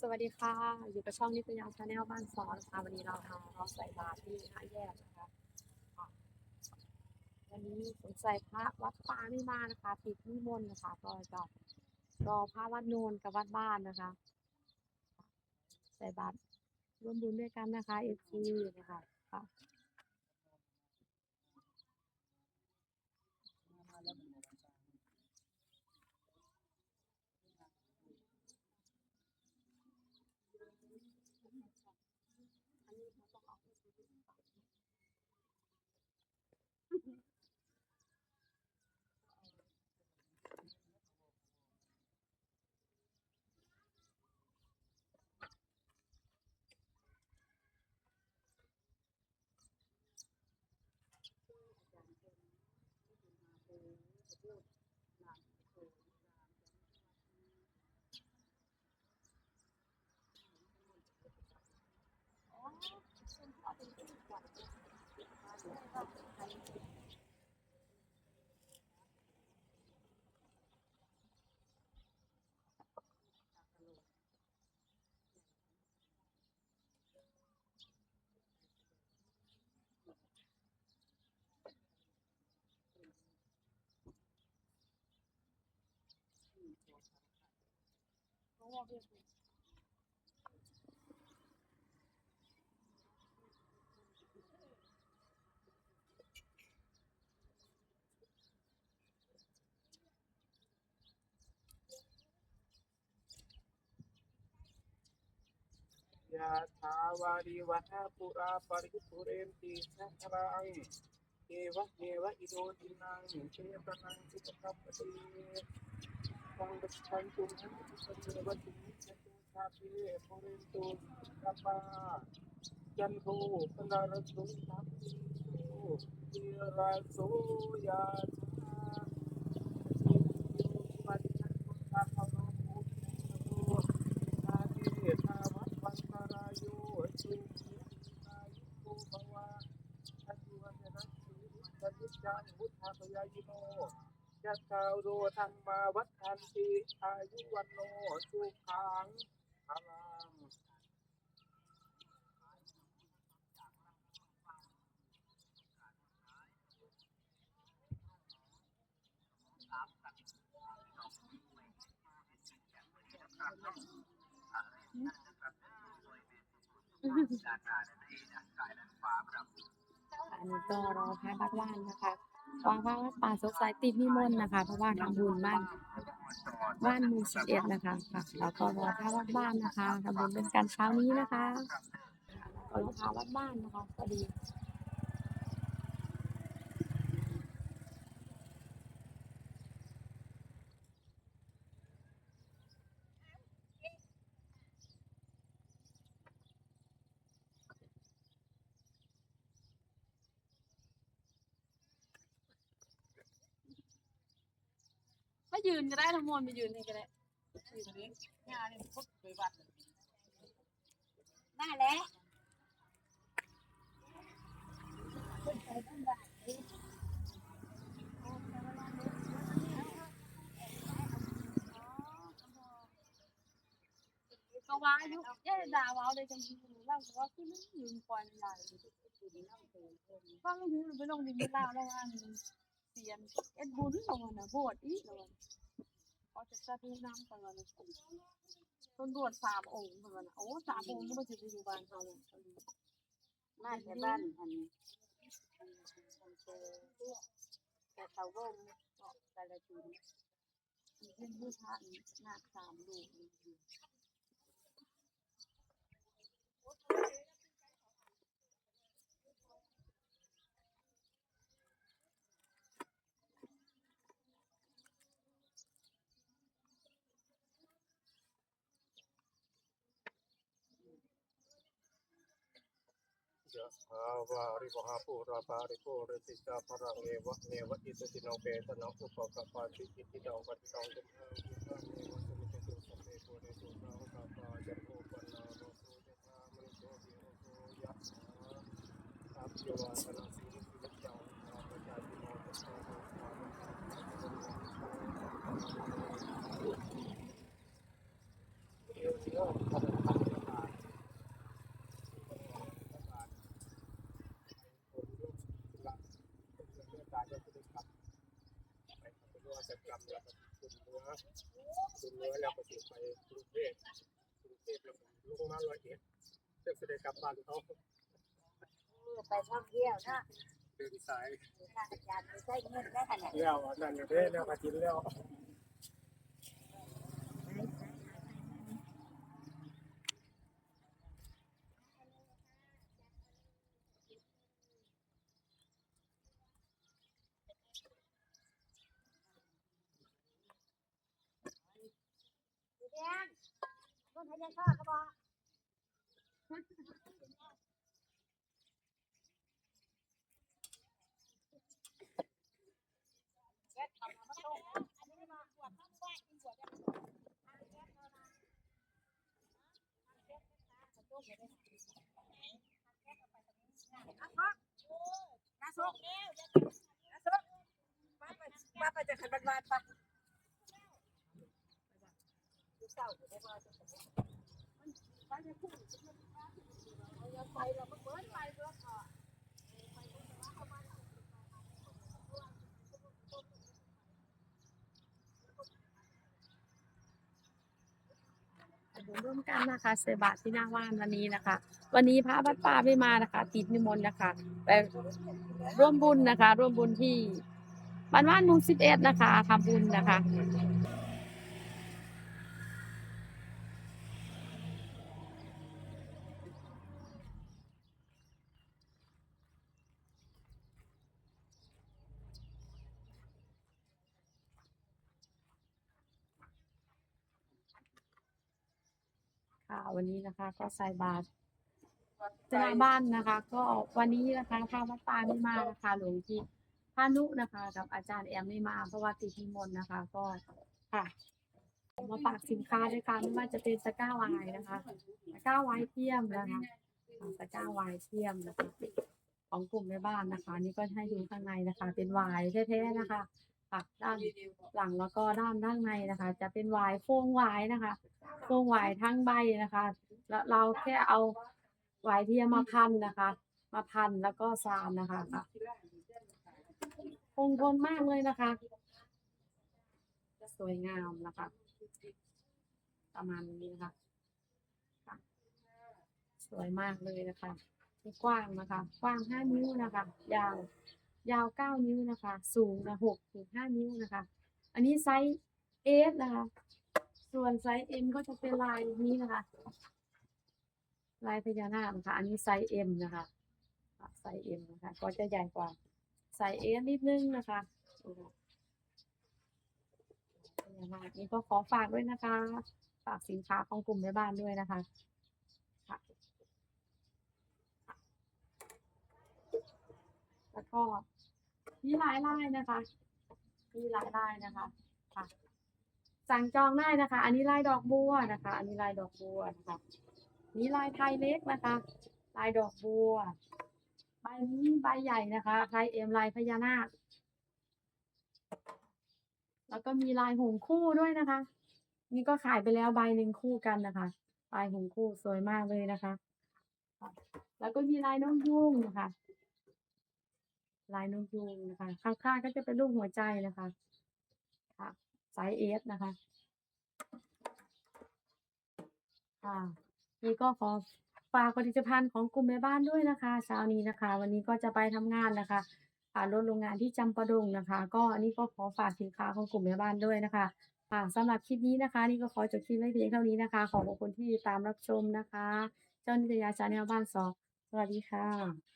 สวัสดีค่ะ อยู่กับช่องนิตยาชาแนลบ้านซอนค่ะวันนี้เราทำเราใส่บาตรที่ห้าแยกนะคะวันนี้สงสัยพระวัดป่าไม่มานะคะติดนิมนต์นะคะก็จะรอพระวัดโนนกับวัดบ้านนะคะ ใส่บาตรร่วมบุญด้วยกันนะคะเอฟซีนะคะ ค่ะยะถาวาริวหาปุราปริปุเรนติสังขรังเอวะเมวะ อิโดตินังเชตนังสุป ปปติสังกันตุหังสุปเมวะติมิจตุชาปิปุเรนตุสัพพะจันโทปนารโสสัพพิโยติราโสยะถาสิโยปัจจันตุสัพพะโลกุตโตอาทิตาวัตวันตรายโยสุขีอายุโกภวะอายุวันนสุปฏิจังวุฒาปยายโน ยัตตาโรธรรมาวัฏทันติอายุวันโนสุขังพลังอันนี้ก็รอพระวัดบ้านนะคะ รอพระวัดป่าสงสัยติดนิมนต์นะคะ เพราะว่าทำบุญบ้านบ้านมูสิบเอ็ดนะคะค่ะแล้วก็รอพระวัดบ้านนะคะทำบุญเป็นการเช้านี้นะคะก็รอพระวัดบ้านนะคะพอดี ยืนก็ได้ทั้งมวลไปยืนนี่ก็ได้ยืนตรงนี้งานนี่พุทธไปวัดน่าแหละก็ว่าอายุเอ๊ะดาวเอาเลยจังที่รู้แล้วว่าคือมันยืนปล่อยมันใหญ่ฟังหูไปลงดินเล่าแล้วว่ามัน เสียนเอ็ดบุญลงอะนะบวชอีกแล้วอะเขาจะจะดูน้ำกันแล้วนะต้นบวชสามองค์เหมือนกันนะโอ้สามองค์ก็มาจะไปอยู่บ้านเขาเนี่ยมาแต่บ้านอันอันอันเจอแต่เขาวงก็แต่ละจุดมีเพื่อนผู้ชายนาคสามลูก ยะถาวาริวหาปูราปาริโกเรติจาภรังเอวะเนวะอิสติโนเปตนะอุปกปาติอิติดาวัตตังตุมหังพุทธังเนวะสุมิตุสัพเพโกเรตุสาวกปายันโอปันนาโรโสยะธามณิโสติโรโสยะถาอัพยวาตนาสีริสิจังอาปจายิโนตัสสะโมสามะเอวเยอะ อ แล้วก็สิไปกรุงเทพกรุงเทพแล้วก็ลงมาร้อยเอ็ดจะสิได้กลับบ้านเขาไปท่องเที่ยวนะเดินสายถ้าอาจารย์ไปใช้เงินได้ขนาดแล้วอันนั้นก็ได้แล้วก็กินแล้ว แดงคนไทยยังชอบก็บอก มาไปจากขันบ้านๆปะ ร่วมกันนะคะเสบาที่หน้าว่านวันนี้นะคะ วันนี้พระวัดป่าไม่มานะคะ ติดนิมนต์นะคะไปร่วมบุญนะคะ ร่วมบุญที่บ้านว่านมุงสิบเอ็ดนะคะทำบุญนะคะ ค่ะ วันนี้นะคะ ก็ใส่บาตรหน้าบ้านนะคะ ก็วันนี้นะคะพระวัดป่าไม่มานะคะหลวงพี่พานุนะคะ กับอาจารย์แอมไม่มาเพราะว่าติดนิมนต์นะคะ ก็ค่ะมาฝากสินค้าด้วยค่ะไม่ว่าจะเป็นตะกร้าวายนะคะตะกร้าวายเทียมนะคะตะกร้าวายเทียมนะคะของกลุ่มแม่บ้านนะคะ นี่ก็ให้ดูข้างในนะคะ เป็นวายแท้ๆนะคะค่ะด้านหลังแล้วก็ด้านด้านในนะคะ จะเป็นวายโค้งวายนะคะ โครงหวายทั้งใบนะคะ แล้วเราแค่เอาหวายเทียมมาพันนะคะ มาพันแล้วก็ซามนะคะค่ะคงทนมากเลยนะคะ สวยงามนะคะ ประมาณนี้นะคะค่ะสวยมากเลยนะคะกว้างนะคะ กว้างห้านิ้วนะคะ ยาว ยาวเก้านิ้วนะคะ สูงนะหกถึงห้านิ้วนะคะ อันนี้ไซส์เอสนะคะ ส่วนไซส์ M ก็จะเป็นลายนี้นะคะ ลายพญานาคนะคะ อันนี้ไซส์ M นะคะไซส์ M นะคะ ก็จะใหญ่กว่าไซส์ S นิดนึงนะคะพญานาคนี่ก็ขอฝากด้วยนะคะ ฝากสินค้าของกลุ่มแม่บ้านด้วยนะคะค่ะแล้วก็มีหลายลายนะคะ มีหลายลายนะคะค่ะ สั่งจองได้นะคะ อันนี้ลายดอกบัวนะคะ อันนี้ลายดอกบัวนะคะนี่ลายไทยเล็กนะคะ ลายดอกบัว ใบนี้ใบใหญ่นะคะไทยเอ็มลายพญานาค แล้วก็มีลายหงคู่ด้วยนะคะ นี่ก็ขายไปแล้วใบหนึ่งคู่กันนะคะลายหงคู่สวยมากเลยนะคะ แล้วก็มีลายนกยุงนะคะ ลายนกยุงนะคะ ข้างๆก็จะเป็นรูปหัวใจนะคะ ไซส์เอสนะคะ ค่ะ นี่ก็ขอฝากผลิตภัณฑ์ของกลุ่มแม่บ้านด้วยนะคะเช้านี้นะคะ วันนี้ก็จะไปทำงานนะคะค่ะรถโรงงานที่จำปาดงนะคะ ก็อันนี้ก็ขอฝากสินค้าของกลุ่มแม่บ้านด้วยนะคะค่ะสำหรับคลิปนี้นะคะ นี่ก็ขอจบคลิปไว้เพียงเท่านี้นะคะ ขอบคุณที่ติดตามรับชมนะคะ เจ้านิตยาชาแนลบ้านสองสวัสดีค่ะ